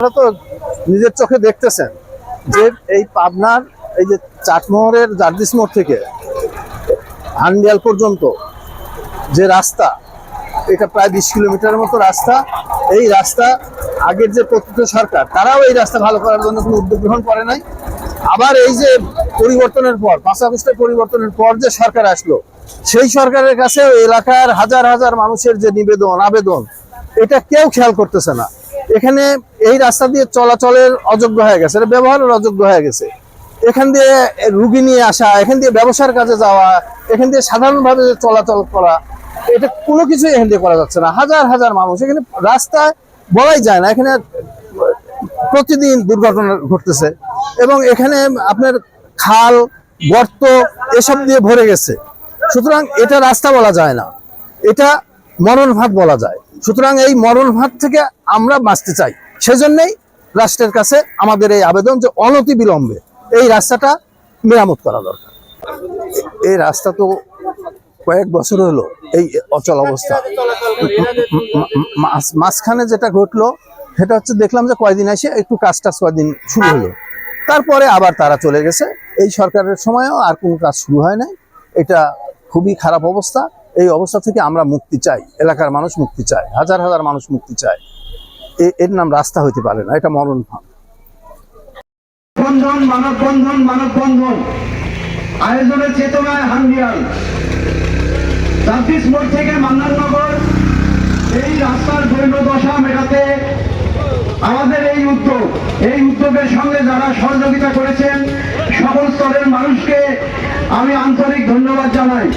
আপনারা তো নিজের চোখে দেখতেছেন যে এই পাবনার এই যে চাটমোহরের জার্দিস মোড় থেকে হান্ডিয়াল পর্যন্ত যে রাস্তা, এটা প্রায় বিশ কিলোমিটারের মতো রাস্তা। এই রাস্তা আগের যে প্রকৃত সরকার, তারাও এই রাস্তা ভালো করার জন্য কোনো উদ্যোগ গ্রহণ করে নাই। আবার এই যে পরিবর্তনের পর, পাঁচ আগস্টের পরিবর্তনের পর যে সরকার আসলো, সেই সরকারের কাছে এলাকার হাজার হাজার মানুষের যে নিবেদন, আবেদন, এটা কেউ খেয়াল করতেছে না। এখানে এই রাস্তা দিয়ে চলাচলের অযোগ্য হয়ে গেছে, এটা ব্যবহারের অযোগ্য হয়ে গেছে। এখান দিয়ে রুগী নিয়ে আসা, এখান দিয়ে ব্যবসার কাজে যাওয়া, এখান দিয়ে সাধারণভাবে চলাচল করা, এটা কোনো কিছুই এখান দিয়ে করা যাচ্ছে না। হাজার হাজার মানুষ, এখানে রাস্তায় বলাই যায় না, এখানে প্রতিদিন দুর্ঘটনা ঘটতেছে। এবং এখানে আপনার খাল, গর্ত, এসব দিয়ে ভরে গেছে। সুতরাং এটা রাস্তা বলা যায় না। এটা মরণ ভাত বলা যায়। সুতরাং এই মরণ ভাত থেকে আমরা বাঁচতে চাই। সেজন্যই রাষ্ট্রের কাছে আমাদের এই আবেদন যে অনতি বিলম্বে এই রাস্তাটা মেরামত করা দরকার। এই রাস্তা তো কয়েক বছর হলো এই অচল অবস্থা। মাঝ- মাঝখানে যেটা ঘটলো, সেটা হচ্ছে দেখলাম যে কয়দিন এসে একটু কাজ টাজ কয়দিন শুরু হলো। তারপরে আবার তারা চলে গেছে। এই সরকারের সময়ও আর কোনো কাজ শুরু হয় নাই। এটা খুবই খারাপ অবস্থা। এই অবস্থা থেকে আমরা মুক্তি চাই, এলাকার মানুষ মুক্তি চায়, হাজার হাজার মানুষ মুক্তি চায়। এর নাম রাস্তা হইতে পারে না, এটা মরণ এই রাস্তার আমাদের এই এই সঙ্গে যারা সহযোগিতা করেছেন, সকল স্তরের মানুষকে আমি আন্তরিক ধন্যবাদ জানাই।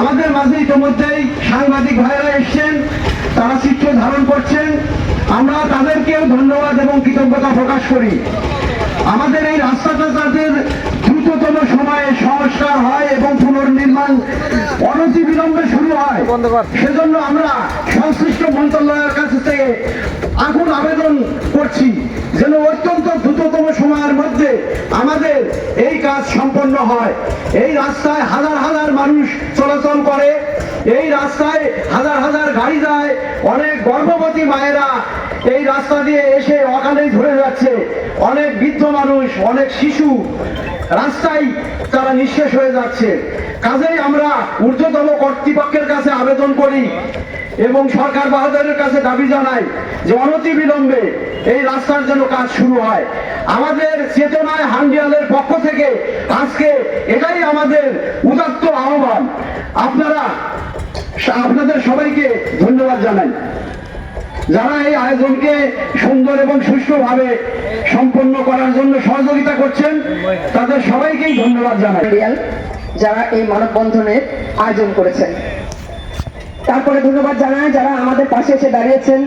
আমাদের মাঝে ইতিমধ্যেই সাংবাদিক ভাইয়েরা এসছেন, তারা চিত্র ধারণ করছেন। আমরা তাদেরকেও ধন্যবাদ এবং কৃতজ্ঞতা প্রকাশ করি। আমাদের এই রাস্তাটা যাদের দ্রুততম সময়ে সংস্কার হয় এবং পুনর্নির্মাণ অনতি বিলম্বে শুরু হয়। সেজন্য আমরা সংশ্লিষ্ট মন্ত্রণালয়ের কাছে থেকে আগুন আবেদন করছি, যেন অত্যন্ত দ্রুততম সময়ের মধ্যে আমাদের এই কাজ সম্পন্ন হয়। এই রাস্তায় হাজার হাজার মানুষ চলাচল করে, এই রাস্তায় হাজার হাজার গাড়ি যায়, অনেক গর্ভবতী মায়েরা এই রাস্তা দিয়ে এসে অকালেই ধরে যাচ্ছে। অনেক বৃদ্ধ মানুষ, অনেক শিশু রাস্তায় তারা নিঃশেষ হয়ে যাচ্ছে। কাজেই আমরা ঊর্ধ্বতম কর্তৃপক্ষের কাছে আবেদন করি এবং সরকার বাহাদুরের কাছে দাবি জানাই যে অনতি বিলম্বে এই রাস্তার জন্য কাজ শুরু হয়। আমাদের চেতনায় হান্ডিয়ালের পক্ষ থেকে আজকে এটাই আমাদের উদাত্ত আহ্বান। আপনারা, আপনাদের সবাইকে ধন্যবাদ জানাই। যারা এই আয়োজনকে সুন্দর এবং সুষ্ঠুভাবে সম্পন্ন করার জন্য সহযোগিতা করছেন, তাদের সবাইকেই ধন্যবাদ জানাই। যারা এই মানববন্ধনের আয়োজন করেছেন। তারপরে ধন্যবাদ জানাই যারা আমাদের পাশে এসে দাঁড়িয়েছেন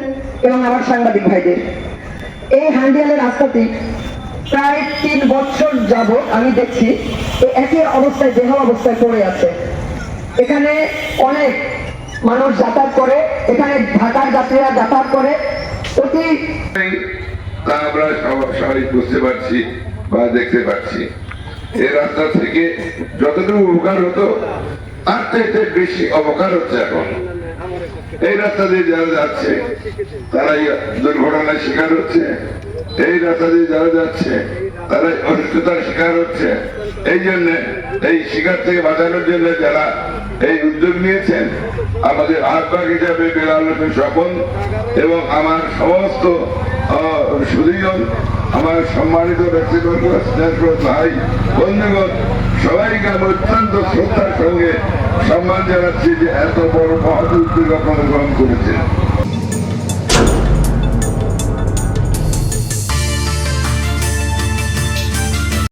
এবং আমার সাংবাদিক ভাইদের। এই হান্ডিয়ালের রাস্তাটি প্রায় তিন বছর যাব আমি দেখছি একই অবস্থায় দেহ অবস্থায় পড়ে আছে। এখানে অনেক মানুষ যাতায়াত করে, এখানে ঢাকার যাত্রীরা যাতায়াত করে। অতি তা আমরা সব- সবাই বুঝতে পারছি বা দেখতে পাচ্ছি এই রাস্তা থেকে যতটুকু উপকার হতো, তার চাইতে বেশি হচ্ছে এখন। এই রাস্তা দিয়ে যারা যাচ্ছে, তারাই দুর্ঘটনার শিকার হচ্ছে। এই রাস্তা দিয়ে যারা যাচ্ছে, তারাই অসুস্থতার শিকার হচ্ছে। এই জন্য, এই শিকার থেকে বাঁচানোর জন্য যারা এই উদ্যোগ নিয়েছেন আমাদের আহ্বায়ক হিসাবে বেলাল হোসেন স্বপন এবং আমার সমস্ত সুদীজন আমার সম্মানিত ব্যক্তিবর্গ ভাই, বন্ধুগণ, সবাইকে আমি অত্যন্ত শ্রদ্ধার সঙ্গে সম্মান জানাচ্ছি যে এত বড় মহৎ উদ্যোগ আপনারা গ্রহণ করেছেন।